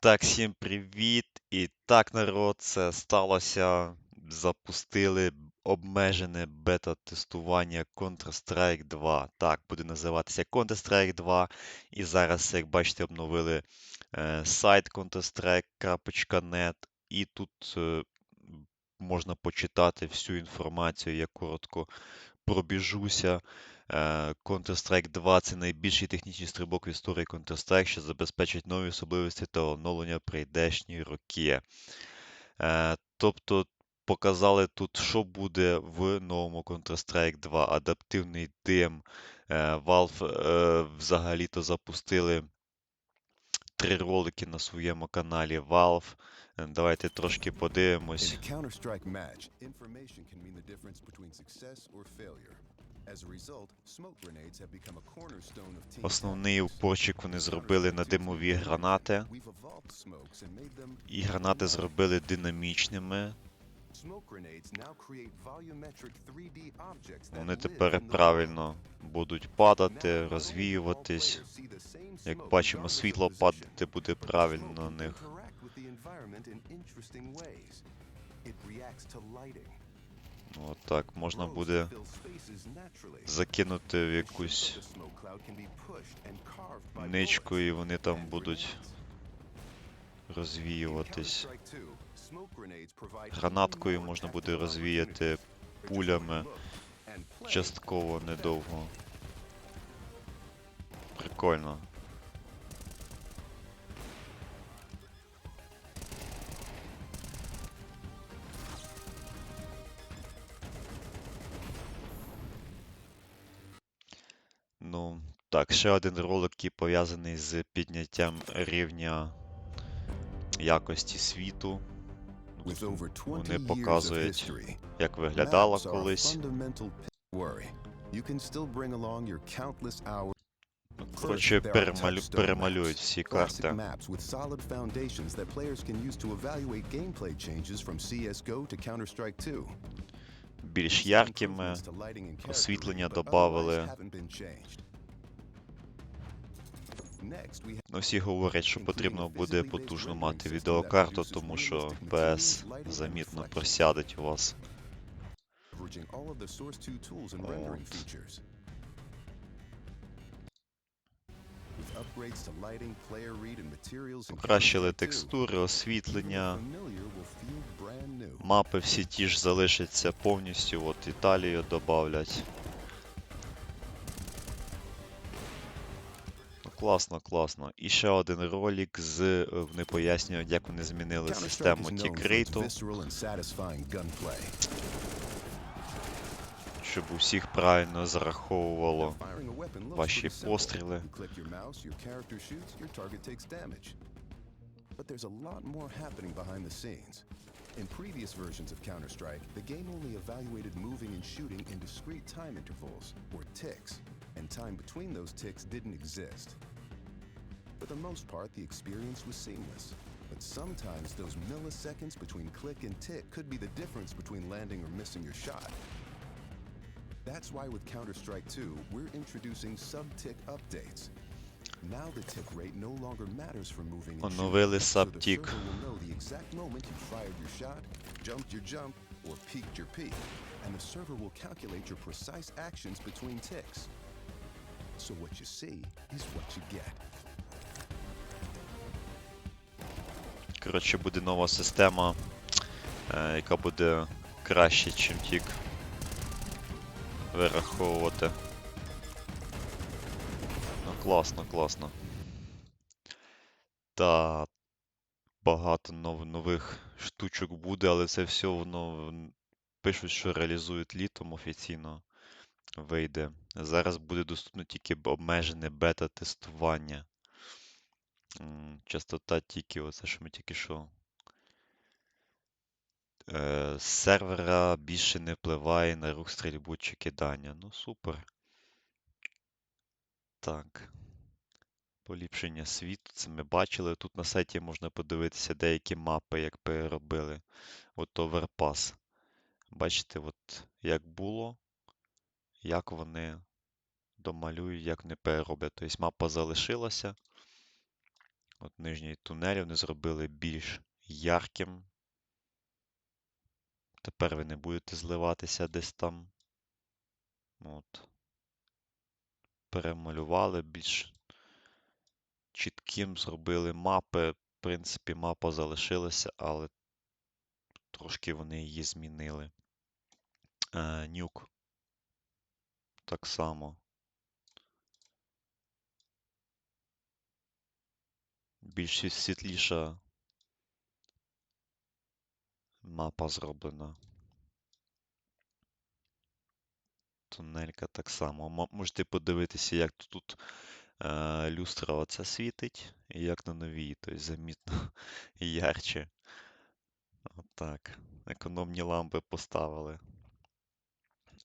Так, всім привіт! І так, народ, це сталося. Запустили обмежене бета-тестування Counter-Strike 2. Так, буде називатися Counter-Strike 2. І зараз, як бачите, обновили е, сайт counterstrike.net. І тут е, можна почитати всю інформацію. Я коротко пробіжуся. Counter-Strike 2 це найбільший технічний стрибок в історії Counter-Strike, що забезпечить нові особливості та оновлення прийдешні роки. Е, Тобто показали тут, що буде в новому Counter-Strike 2. Адаптивний дим. Е, Valve е, взагалі-то запустили три ролики на своєму каналі Valve. Давайте трошки подивимось. Основний упорчик вони зробили на Counter-Strike 2's димові гранати. І гранати зробили динамічними. Smoke grenades now create volumetric 3D objects that Вони тепер правильно будуть падати, розвіюватись. Як бачимо, світло падати буде правильно на них. It reacts to lighting. От так, можна буде закинути в якусь ничку, і вони там будуть розвіюватись. Counter-Strike 2, smoke grenades provide even Гранаткою можна буде розвіяти пулями частково недовго. Прикольно. Так, ще один ролик, який пов'язаний з підняттям рівня якості світу. With over 20 Вони показують, як виглядала колись. Коротше, перемалю, перемалюють всі карти. maps with solid foundations that players can use to evaluate gameplay changes from CS:GO to Counter-Strike 2. Більш яркими, освітлення read, Ну, всі говорять, що потрібно буде потужно мати відеокарту, тому що and замітно просядеть у вас. leveraging all of the Source 2 tools and rendering От. Покращили Counter-Strike 2, текстури, освітлення. Мапи всі ті ж залишаться повністю, от Італію додавлять. Класно, класно. І ще один ролик з е, вони пояснюють, як вони змінили систему тікрейту, щоб усіх правильно зараховувало ваші постріли. But there's a lot more happening behind the scenes. In previous versions of Counter-Strike, the game only evaluated moving and shooting in discrete time intervals, or ticks, and time between those ticks didn't exist. For the most part, the experience was seamless. But sometimes those milliseconds between click and tick could be the difference between landing or missing your shot. That's why with Counter-Strike 2, we're introducing sub-tick updates. Now the tick rate no longer matters for moving oh, and shooting, so the server will know the exact moment you fired your shot, jumped your jump, or peaked your peak, and the server will calculate your precise actions between ticks. So what you see is what you get. Коротше, буде нова система, е, яка буде краще, чим тік вираховувати. Ну, класно, класно. Та багато нов- нових штучок буде, але це все воно пишуть, що реалізують літом офіційно вийде. Зараз буде доступно тільки обмежене бета-тестування. Частота тільки, оце що ми тільки що. Е, з сервера більше не впливає на рух стрільбу чи кидання. Ну, супер. Так. Поліпшення світу, це ми бачили. Тут на сайті можна подивитися деякі мапи, як переробили. От Overpass. Бачите, от як було, як вони домалюють, як вони перероблять. Тобто мапа залишилася. От нижній тунель вони зробили більш ярким. Тепер ви не будете зливатися десь там. От. Перемалювали більш чітким зробили мапи. В принципі, мапа залишилася, але трошки вони її змінили. Е, нюк. Так само. Більш світліша мапа зроблена. Тунелька так само. Можете подивитися, як тут е, люстра оця світить, і як на новій, тобто замітно ярче. Отак. Економні лампи поставили.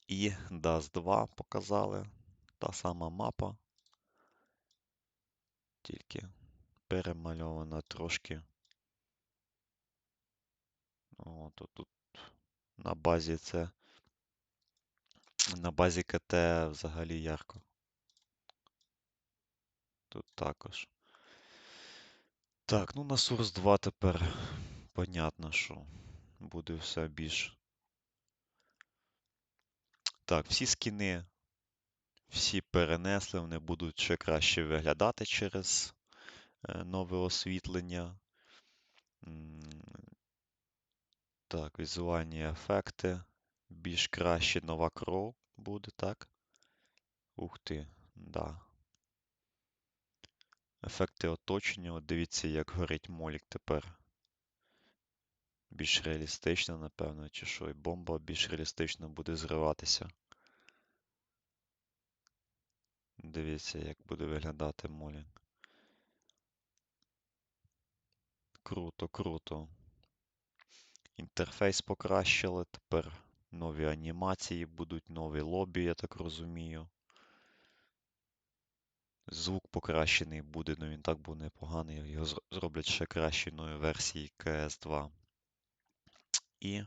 І DAS 2 показали. Та сама мапа. Тільки перемальована трошки. От тут на базі це. На базі КТ взагалі ярко. Тут також. Так, ну на Source 2 тепер понятно, що буде все більш. Так, всі скіни, всі перенесли, вони будуть ще краще виглядати через нове освітлення. Так, візуальні ефекти. Більш краще нова кров буде, так? Ух ти, да. Ефекти оточення. От дивіться, як горить молік тепер. Більш реалістично, напевно, чи що, і бомба більш реалістично буде зриватися. Дивіться, як буде виглядати молік. Круто, круто. Інтерфейс покращили, тепер нові анімації будуть, нові лобі, я так розумію. Звук покращений буде, ну він так був непоганий. Його зроблять ще краще в версії cs 2 І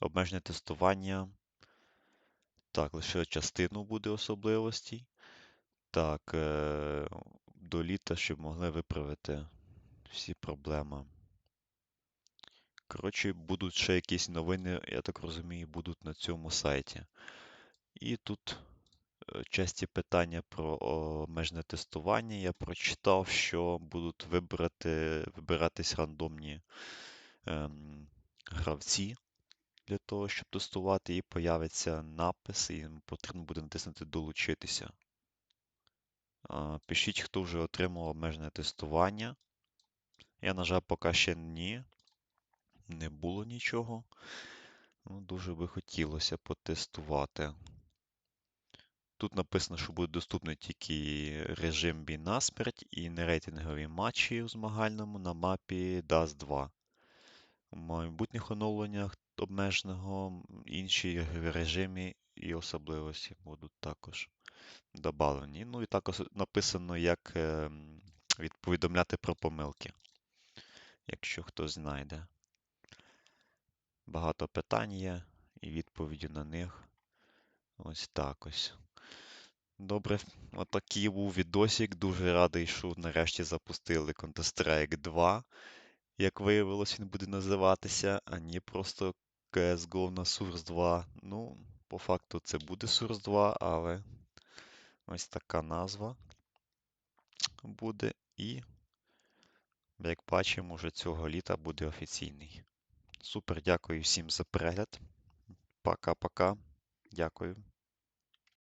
обмежене тестування. Так, лише частину буде особливостей. Так, е, до літа, щоб могли виправити всі проблеми. Коротше, будуть ще якісь новини, я так розумію, будуть на цьому сайті. І тут е, часті питання про обмежене тестування. Я прочитав, що будуть вибрати, вибиратись рандомні ем, гравці для того, щоб тестувати, і появиться напис, і потрібно буде натиснути Долучитися. Пишіть, хто вже отримав обмежене тестування. Я, на жаль, поки ще ні. Не було нічого. Ну, дуже би хотілося потестувати. Тут написано, що буде доступний тільки режим бій на смерть і нерейтингові матчі у змагальному на мапі DAS 2. У майбутніх оновленнях обмеженого інші режими і особливості будуть також додавлені. Ну і також написано, як ем, від- про помилки, якщо хтось знайде. Багато питань є і відповіді на них. Ось так ось. Добре, отакий був відосик. Дуже радий, що нарешті запустили Counter-Strike 2. Як виявилось, він буде називатися, а не просто CSGO на Source 2. Ну, по факту це буде Source 2, але ось така назва буде. І, як бачимо, вже цього літа буде офіційний. Супер, дякую всім за перегляд. Пока-пока. Дякую.